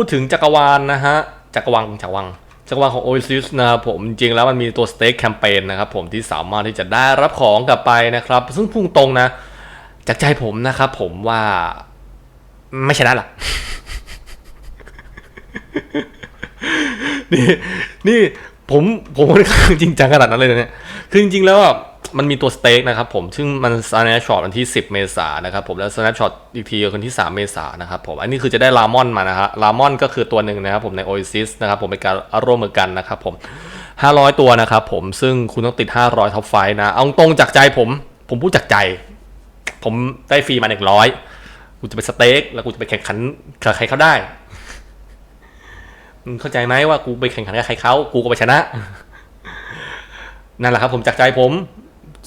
พูดถึงจักรวาลนะฮะ จักรวาลจักรวาลจักรวาลของ Oasis นะครับผมจริงๆแล้วมันมีตัวสเต็กแคมเปญนะครับผมที่สามารถที่จะได้รับของกลับไปนะครับ ซึ่งพุ่งตรงนะ จากใจผมนะครับผมว่าไม่ชนะหรอกนี่นี่ผมผมค่อนข้างจริงจังขนาดนั้นเลยนะเนี่ยคือจริงๆแล้วอะ มันมีตัวสเต็กนะครับผม ซึ่งมัน snapshot วันที่ 10 เมษายนนะครับผม แล้ว snapshot อีกทีวันที่ 3 เมษายนนะครับผม อันนี้คือจะได้ลามอนมานะฮะลามอนก็คือตัวหนึ่งนะครับผมใน Oasis นะครับผมเป็นการร่วมมือกันนะครับผม 500 ตัวนะครับผม ซึ่งคุณต้องติด 500ท็อปไฟนะ เอาตรงจากใจผม ผมพูดจากใจ ผมได้ฟรีมา100กูจะไปสเต็กแล้วกูจะไปแข่งขันกับใครเขาได้มึงเข้าใจไหมว่ากูไปแข่งขันกับใครเขากูก็ไปชนะ นั่นแหละครับผมจากใจผม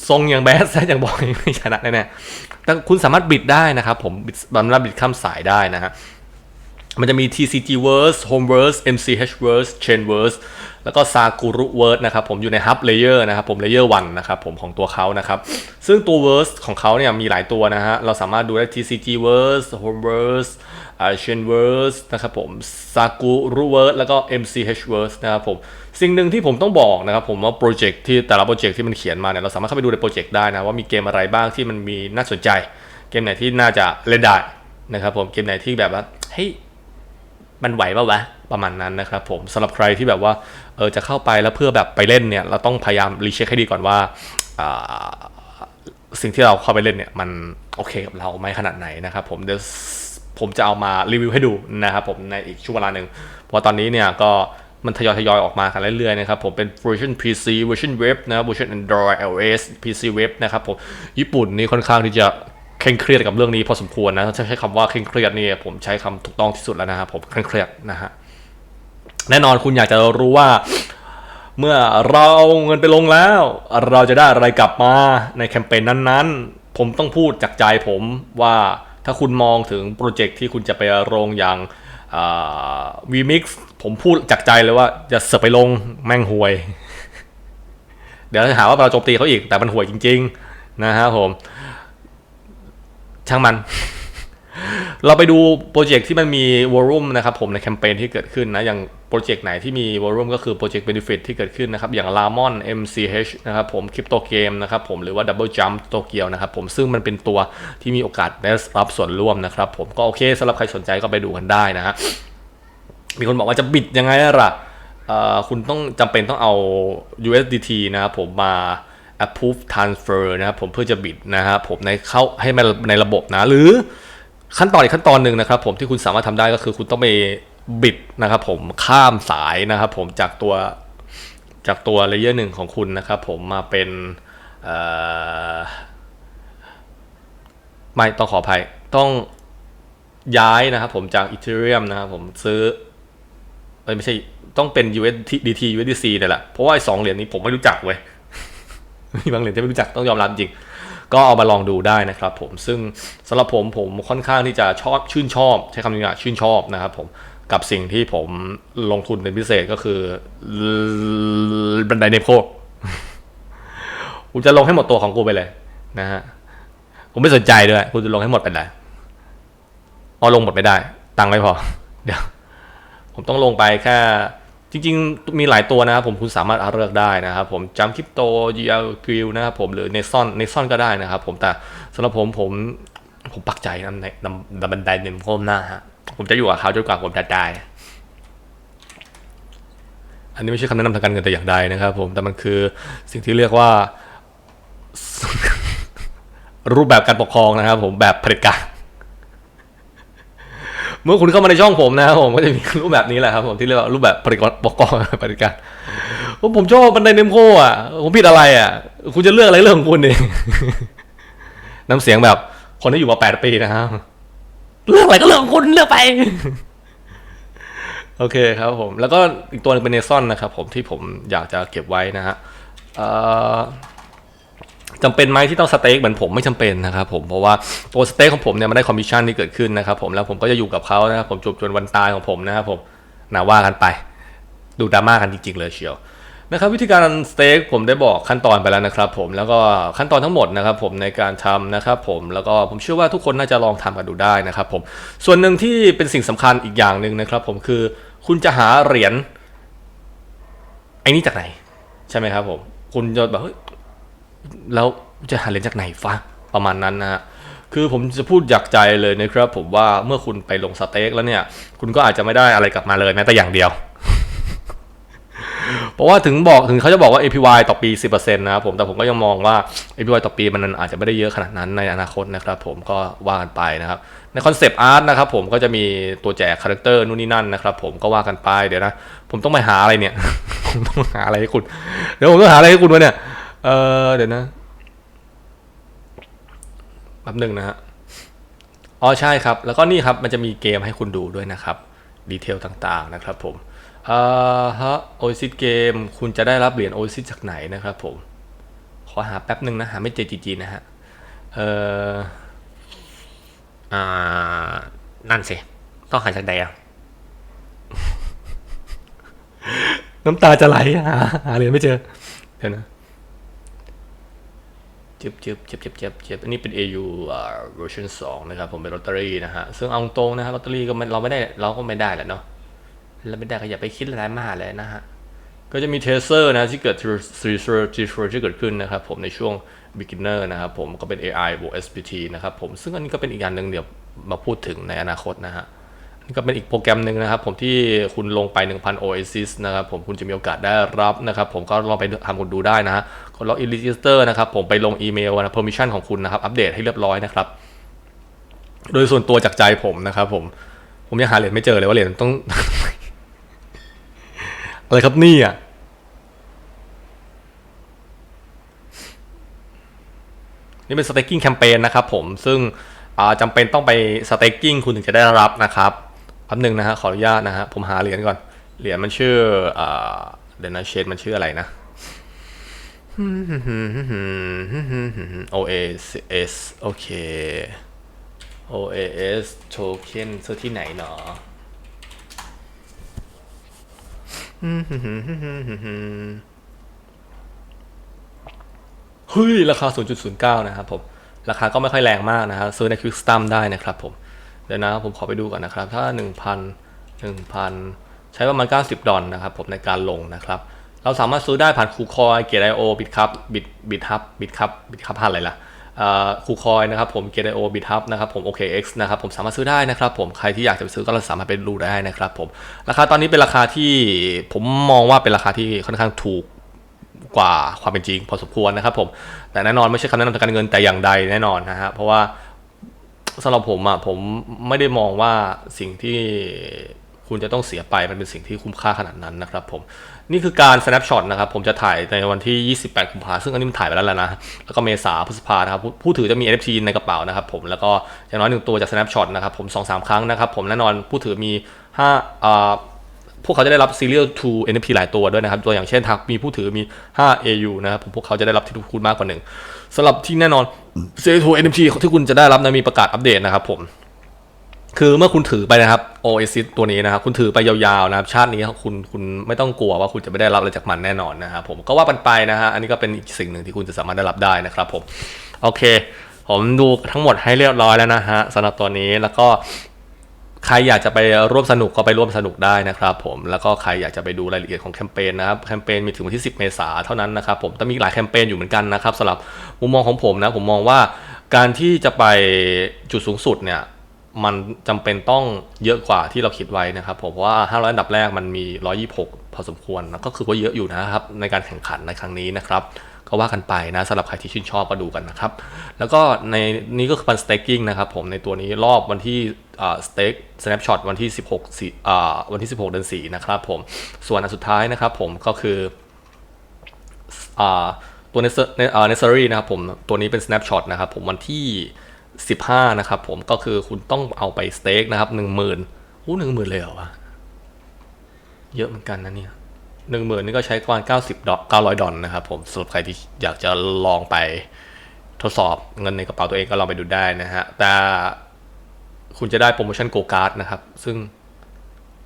ทรงอย่างแบดซอย่างบอกไม่ชนะแน่ๆแต่คุณสามารถบิดได้นะครับผมบิดสามารถบิดข้ามสายได้นะฮะ มันจะมี TCG verse home verse MCH verse chain verse แล้วก็ Sakura verse นะครับผมอยู่ใน hub layer นะครับผม layer 1นะครับผมของตัวเขานะครับ ซึ่งตัว verse ของเขาเนี่ยมีหลายตัวนะฮะ เราสามารถดูได้ TCG verse home verse chain verse นะครับผม Sakura verse แล้วก็ MCH verse นะครับผมสิ่งหนึ่งที่ผมต้องบอกนะครับผมว่าโปรเจกต์ที่แต่ละโปรเจกต์ที่มันเขียนมาเนี่ยเราสามารถเข้าไปดูในโปรเจกต์ได้นะว่ามีเกมอะไรบ้างที่มันมีน่าสนใจ เกมไหนที่น่าจะเล่นได้นะครับผมเกมไหนที่แบบว่าเฮ้ย มันไหวป่าวะประมาณนั้นนะครับผมสำหรับใครที่แบบว่าเออจะเข้าไปแล้วเพื่อแบบไปเล่นเนี่ยเราต้องพยายามรีเช็คให้ดีก่อนว่าสิ่งที่เราเข้าไปเล่นเนี่ยมันโอเคกับเราไหมขนาดไหนนะครับผมเดี๋ยวผมจะเอามารีวิวให้ดูนะครับผมในอีกช่วงเวลาหนึ่งเพราะตอนนี้เนี่ยก็มันทยอยทยอยออกมากันเรื่อยๆนะครับผมเป็นเวอร์ชัน PC เวอร์ชันเว็บนะครับเวอร์ชัน Android iOS PC เว็บนะครับผมญี่ปุ่นนี่ค่อนข้างที่จะ เคร่งเครียดกับเรื่องนี้พอสมควรนะถ้าใช้คำว่าเคร่งเครียดนี่ผมใช้คำถูกต้องที่สุดแล้วนะครับผมเคร่งเครียดนะฮะแน่นอนคุณอยากจะรู้ว่า เมื่อเราเอาเงินไปลงแล้ว เราจะได้อะไรกลับมาในแคมเปญนั้นๆ ผมต้องพูดจากใจผมว่าถ้าคุณมองถึงโปรเจกต์ที่คุณจะไปลงอย่างวีมิกซ์ผมพูดจากใจเลยว่าจะเสือกไปลงแม่งห่วย เดี๋ยวจะหาว่าเราโจมตีเขาอีกแต่มันห่วยจริง ๆ นะฮะผม ช่างมัน เราไปดูโปรเจกต์ที่มันมีวอลุ่มนะครับผมในแคมเปญที่เกิดขึ้นนะอย่างโปรเจกต์ไหนที่มีวอลุ่มก็คือโปรเจกต์ Benefit ที่เกิดขึ้นนะครับ อย่าง Lamon MCH นะครับผม Crypto Game นะครับผมหรือว่า Double Jump Tokyo นะครับผมซึ่งมันเป็นตัวที่มีโอกาสได้รับส่วนร่วมนะครับผมก็โอเคสำหรับใครสนใจก็ไปดูกันได้นะฮะมีคนบอกว่าจะบิดยังไงล่ะคุณต้องจำเป็นต้องเอา USDT นะครับผมมา approve transfer นะครับผมเพื่อจะบิดนะครับผมในเข้าให้มันในระบบนะ หรือขั้นตอนอีกขั้นตอนหนึ่งนะครับ ผมที่คุณสามารถทำได้ก็คือคุณต้องไปบิดนะครับผมข้ามสายนะครับผมจากตัวจากตัวเลเยอร์หนึ่งของคุณนะครับผมมาเป็นไม่ต้องขออภัยต้องย้ายนะครับผมจาก Ethereum นะครับผมซื้อไม่ใช่ต้องเป็น USDT USDC เนี่ยแหละเพราะว่าไอ้สองเหรียญนี้ผมไม่รู้จักเว้ย มีบางเหรียญที่ไม่รู้จักต้องยอมรับจริง ก็เอามาลองดูได้นะครับผมซึ่งสำหรับผมผมค่อนข้างที่จะชอบชื่นชอบ ใช้คำนี้ว่าชื่นชอบนะครับผมกับสิ่งที่ผมลงทุนเป็นพิเศษก็คือบันไดเนโคกูจะลงให้หมดตัวของกูไปเลยนะฮะกูไม่สนใจด้วยกูจะลงให้หมดไปเลยพอลงหมดไม่ได้ ตังค์ไม่พอ เดี๋ยว ผมต้องลงไปแค่ จริงๆ มีหลายตัวนะครับผมคุณสามารถเลือกได้นะครับผมจัมคริปโต GL กริลนะครับผมหรือเนซอนเนซอนก็ได้นะครับผมแต่สำหรับผมผมผมปักใจนำในนำนำบันไดเน้นโคมหน้าฮะผมจะอยู่กับเขาจนกว่าผมจะตายอันนี้ไม่ใช่คำแนะนำทางการเงินแต่อย่างใดนะครับผมแต่มันคือสิ่งที่เรียกว่า รูปแบบการปกครองนะครับผมแบบเผด็จการ เมื่อคุณเข้ามาในช่องผมนะครับผมก็จะมีรูปแบบนี้แหละครับผมที่เรียกว่ารูปแบบปฏิกรปกรองปฏิการผมผมชอบบันไดเนมโคอะผมผิดอะไรอะ คุณจะเลือกอะไรเรื่องของคุณเองน้ำเสียงแบบ คนที่อยู่มาแปดปีนะครับเลือกอะไรก็เรื่องของคุณเลือกไป โอเคครับผม แล้วก็อีกตัวหนึงเป็นเนซอนนะครับผมที่ผมอยากจะเก็บไว้นะฮะเอ่อ จำเป็นไหมที่ต้องสเต็กเหมือนผมไม่จำเป็นนะครับผมเพราะว่าตัวสเต็กของผมเนี่ยมันได้คอมมิชชั่นที่เกิดขึ้นนะครับผมแล้วผมก็จะอยู่กับเขานะครับผมจบจนวันตายของผมนะครับผมนาว่ากันไป ดูดราม่ากันจริง ๆ เลยเชียวนะครับวิธีการสเต็กผมได้บอกขั้นตอนไปแล้วนะครับผมแล้วก็ขั้นตอนทั้งหมดนะครับผมในการทำนะครับผมแล้วก็ผมเชื่อว่าทุกคนน่าจะลองทำกันดูได้นะครับผมส่วนหนึ่งที่เป็นสิ่งสำคัญอีกอย่างหนึ่งนะครับผมคือคุณจะหาเหรียญไอ้นี่จากไหน ใช่ไหมครับผม คุณจะแบบ แล้วจะหาเหรียญจากไหนฟ้าประมาณนั้นนะฮะคือผมจะพูดจากใจเลยนะครับ ผมว่าเมื่อคุณไปลงสเต็กแล้วเนี่ย คุณก็อาจจะไม่ได้อะไรกลับมาเลยแม้แต่อย่างเดียว เพราะว่าถึงบอกถึงเขาจะบอกว่า APY ต่อปี 10%นะครับผมแต่ผมก็ยังมองว่า APY ต่อปีมันอาจจะไม่ได้เยอะขนาดนั้นในอนาคตนะครับ ผมก็ว่ากันไปนะครับ ในคอนเซปต์อาร์ตนะครับผมก็จะมีตัวแจกคาแรคเตอร์นู่นนี่นั่นนะครับ ผมก็ว่ากันไปเดี๋ยวนะ ผมต้องไปหาอะไรเนี่ยผมต้องหาอะไรให้คุณ เดี๋ยวผมต้องหาอะไรให้คุณวะเนี่ย เออเดี๋ยวนะแป๊บหนึ่งนะฮะอ๋อใช่ครับ แล้วก็นี่ครับ มันจะมีเกมให้คุณดูด้วยนะครับ ดีเทลต่างๆนะครับผมอ่อฮะโอซิสเกม คุณจะได้รับเหรียญโอซิสจากไหนนะครับผม ขอหาแป๊บหนึ่งนะ หาไม่เจอจริงๆนะฮะ เอ่ออ่า นั่นสิ ต้องหาจากใดอะ น้ำตาจะไหลหาหาเหรียญไม่เจอ เดี๋ยวนะ จ็บเจ็บเจ็บเจ็บเจ็บจ็บอันนี้เป็น AU อ่า version 2 นะครับ ผมเป็นลอตเตอรี่นะฮะ ซึ่งเอาตรงนะฮะลอตเตอรี่ก็เราไม่ได้เราก็ไม่ได้แหละเนาะเราไม่ได้ก็อย่าไปคิดอะไรมากเลยนะฮะ ก็จะมีเทเซอร์นะที่เกิด t r a n s f e r transfer ที่เกิดขึ้นนะครับผมในช่วง beginner นะครับผมก็เป็น AI บวก SPT นะครับผมซึ่งอันนี้ก็เป็นอีกอย่างหนึ่งเดี๋ยวมาพูดถึงในอนาคตนะฮะ นี่ก็เป็นอีกโปรแกรมหนึ่งนะครับผมที่คุณลงไป 1,000 Oasis นะครับผมคุณจะมีโอกาสได้รับนะครับผมก็ลองไปทำคุณดูได้นะฮะกดล็อกอิน register นะครับผมไปลงอีเมลนะ permission ของคุณนะครับ อัปเดตให้เรียบร้อยนะครับ โดยส่วนตัวจากใจผมนะครับผมผมยังหาเหรียญไม่เจอเลยว่าเหรียญต้อง อะไรครับนี่อะนี่เป็น staking campaign นะครับผมซึ่งจำเป็นต้องไป staking คุณถึงจะได้รับนะครับ แป๊บหนึ่งนะฮะขออนุญาตนะฮะผมหาเหรียญก่อน เหรียญมันชื่อเดี๋ยวนะเชนมันชื่ออะไรนะ OAS โอเค OAS token ซื้อที่ไหนเนาะเฮ้ย ราคา 0.09 นะครับผม ราคาก็ไม่ค่อยแรงมากนะครับซื้อใน Quick s t u m ได้นะครับผม เดี๋ยวนะผมขอไปดูก่อนนะครับ ถ้า 1,000 1,000 ใช้ประมาณ 90 ดอลนะครับผมในการลงนะครับ เราสามารถซื้อได้ผ่านคูคอยเกตไอโอบิตครับบิตบิตฮับบิตครับบิตครับผ่านอะไรล่ะคูคอยนะครับผมเกตไอโอบิตฮับนะครับผม OKX นะครับผมสามารถซื้อได้นะครับผมใครที่อยากจะไปซื้อก็สามารถไปดูได้นะครับผมราคาตอนนี้เป็นราคาที่ผมมองว่าเป็นราคาที่ค่อนข้างถูกกว่าความเป็นจริงพอสมควรนะครับผมแต่แน่นอนไม่ใช่คำแนะนำทางการเงินแต่อย่างใดแน่นอนนะฮะเพราะว่า สำหรับผมอะผมไม่ได้มองว่าสิ่งที่คุณจะต้องเสียไปมันเป็นสิ่งที่คุ้มค่าขนาดนั้นนะครับผมนี่คือการ snapshot นะครับ ผมจะถ่ายในวันที่ 28กุมภาซึ่งอันนี้มันถ่ายไปแล้วแหละนะ แล้วก็เมษาพฤษภานะครับผู้ถือจะมี NFT ในกระเป๋านะครับผมแล้วก็อย่างน้อยหนึ่งตัวจาก snapshot นะครับผม2-3 ครั้งนะครับผมแน่นอนผู้ถือมี5อ่าพวกเขาจะได้รับ Serial to NFT หลายตัวด้วยนะครับ ตัวอย่างเช่นทักมีผู้ถือมี 5 AU นะครับผมพวกเขาจะได้รับที่ทุกคุณมากกว่าหนึ่งสำหรับที่แน่นอน Serial to NFT ที่คุณจะได้รับนะมีประกาศอัปเดตนะครับผม คือเมื่อคุณถือไปนะครับ Oasis ตัวนี้นะครับ คุณถือไปยาวๆนะครับ ชาตินี้คุณคุณไม่ต้องกลัวว่าคุณจะไม่ได้รับอะไรจากมันแน่นอนนะครับผมก็ว่ากันไปนะฮะอันนี้ก็เป็นอีกสิ่งหนึ่งที่คุณจะสามารถได้รับได้นะครับผมโอเค ผมดูทั้งหมดให้เรียบร้อยแล้วนะฮะสำหรับตัวนี้แล้วก็ ใครอยากจะไปร่วมสนุกก็ไปร่วมสนุกได้นะครับผมแล้วก็ใครอยากจะไปดูรายละเอียดของแคมเปญนะครับแคมเปญมีถึงวันที่ 10 เมษาเท่านั้นนะครับผมแต่มีหลายแคมเปญอยู่เหมือนกันนะครับสำหรับมุมมองของผมนะผมมองว่าการที่จะไปจุดสูงสุดเนี่ยมันจำเป็นต้องเยอะกว่าที่เราคิดไว้นะครับผมเพราะว่า 500 อันดับแรกมันมี 126 พอสมควรนะก็คือว่าเยอะอยู่นะครับในการแข่งขันในครั้งนี้นะครับ ก็ว่ากันไปนะสำหรับใครที่ชื่นชอบก็ดูกันนะครับ แล้วก็ในนี้ก็คือปันสเต็กกิ้งนะครับผมในตัวนี้รอบวันที่สเต็กสแนปช็อตวันที่ 16สี่อ่าวันที่ 16 เดือน4นะครับผมส่วนอันสุดท้ายนะครับผมก็คืออ่าตัวเนสเนสซอรี่นะครับผมตัวนี้เป็น snapshot นะครับผมวันที่ 15 นะครับผมก็คือคุณต้องเอาไปสเต็กนะครับ 10,000โอ้หนึ่งหมื่นเลยเหรอวะ เยอะเหมือนกันนะเนี่ย หนึ่งหมื่นนี่ก็ใช้ประมาณเก้าสิบดอลเก้าร้อยดอลนะครับผมสำหรับใครที่อยากจะลองไปทดสอบเงินในกระเป๋าตัวเองก็ลองไปดูได้นะฮะ แต่คุณจะได้โปรโมชั่นโกการ์ดนะครับ ซึ่ง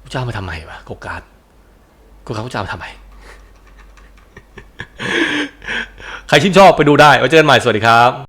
เจ้ามาทำไมวะโกการ์ดโกการ์ดเจ้ามาทำไม ใครชื่นชอบไปดูได้ไว้เจอกันใหม่สวัสดีครับ